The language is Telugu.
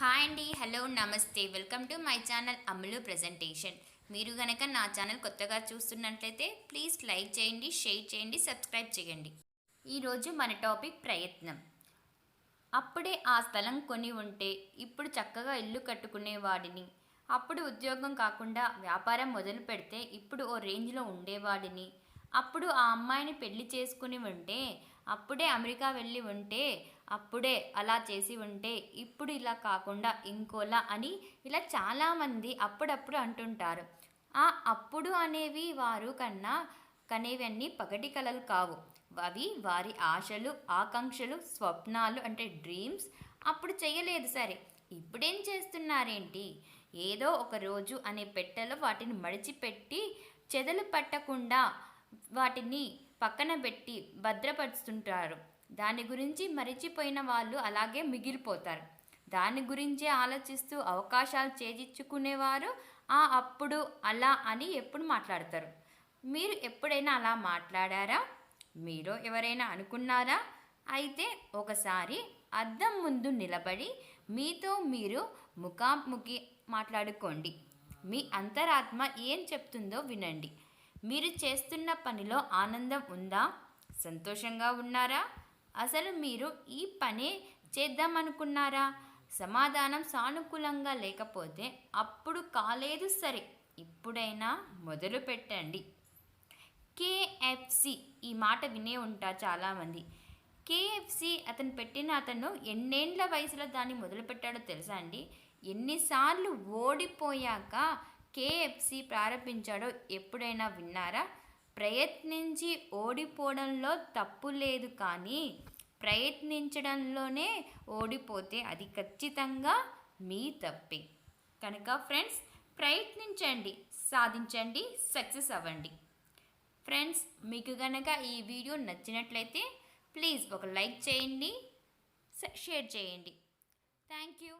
హాయ్ అండి హలో నమస్తే. Welcome to my channel Ammulu presentation. మీరు గనక నా ఛానల్ కొత్తగా చూస్తున్నట్లయితే ప్లీజ్ లైక్ చేయండి షేర్ చేయండి సబ్స్క్రైబ్ చేయండి. ఈరోజు మన టాపిక్ ప్రయత్నం. అప్పుడే ఆ స్థలం కొని ఉంటే ఇప్పుడు చక్కగా ఇల్లు కట్టుకునేవాడిని. అప్పుడు ఉద్యోగం కాకుండా వ్యాపారం మొదలు పెడితే ఇప్పుడు ఓ రేంజ్లో ఉండేవాడిని. అప్పుడు ఆ అమ్మాయిని పెళ్ళి చేసుకుని ఉంటే అప్పుడే అమెరికా వెళ్ళి ఉంటే అప్పుడే అలా చేసి ఉంటే ఇప్పుడు ఇలా కాకుండా ఇంకోలా అని ఇలా చాలామంది అప్పుడప్పుడు అంటుంటారు. ఆ అప్పుడు అనేవి వారు కన్నా కనేవన్నీ పగటి కలలు కావు. అవి వారి ఆశలు ఆకాంక్షలు స్వప్నాలు అంటే డ్రీమ్స్ అప్పుడు చేయలేదు సరే. ఇప్పుడేం చేస్తున్నారేంటి? ఏదో ఒక రోజు అనే పెట్టెలో వాటిని మడిచిపెట్టి చెదలు పట్టకుండా వాటిని పక్కన పెట్టి భద్రపరుస్తుంటారు. దాని గురించి మరిచిపోయిన వాళ్ళు అలాగే మిగిలిపోతారు. దాని గురించే ఆలోచిస్తూ అవకాశాలు చేజిచ్చుకునేవారు. ఆ అప్పుడు అలా అని ఎప్పుడు మాట్లాడతారు? మీరు ఎప్పుడైనా అలా మాట్లాడారా? మీరు ఎవరైనా అనుకున్నారా? అయితే ఒకసారి అద్దం ముందు నిలబడి మీతో మీరు ముఖాముఖి మాట్లాడుకోండి. మీ అంతరాత్మ ఏం చెప్తుందో వినండి. మీరు చేస్తున్న పనిలో ఆనందం ఉందా? సంతోషంగా ఉన్నారా? అసలు మీరు ఈ పని చేద్దామనుకున్నారా? సమాధానం సానుకూలంగా లేకపోతే అప్పుడు కాలేదు సరే. ఇప్పుడైనా మొదలు పెట్టండి. కేఎఫ్సి ఈ మాట వినే ఉంటారు చాలామంది. కేఎఫ్సి అతను పెట్టిన అతను ఎన్నేండ్ల వయసులో దాన్ని మొదలుపెట్టాడో తెలుసా అండి? ఎన్నిసార్లు ఓడిపోయాక కేఎఫ్సి ప్రారంభించాడో ఎప్పుడైనా విన్నారా? ప్రయత్నించి ఓడిపోవడంలో తప్పు లేదు కానీ ప్రయత్నించడంలోనే ఓడిపోతే అది ఖచ్చితంగా మీ తప్పే. కనుక ఫ్రెండ్స్ ప్రయత్నించండి సాధించండి సక్సెస్ అవ్వండి. ఫ్రెండ్స్ మీకు కనుక ఈ వీడియో నచ్చినట్లయితే ప్లీజ్ ఒక లైక్ చేయండి షేర్ చేయండి. Thank you.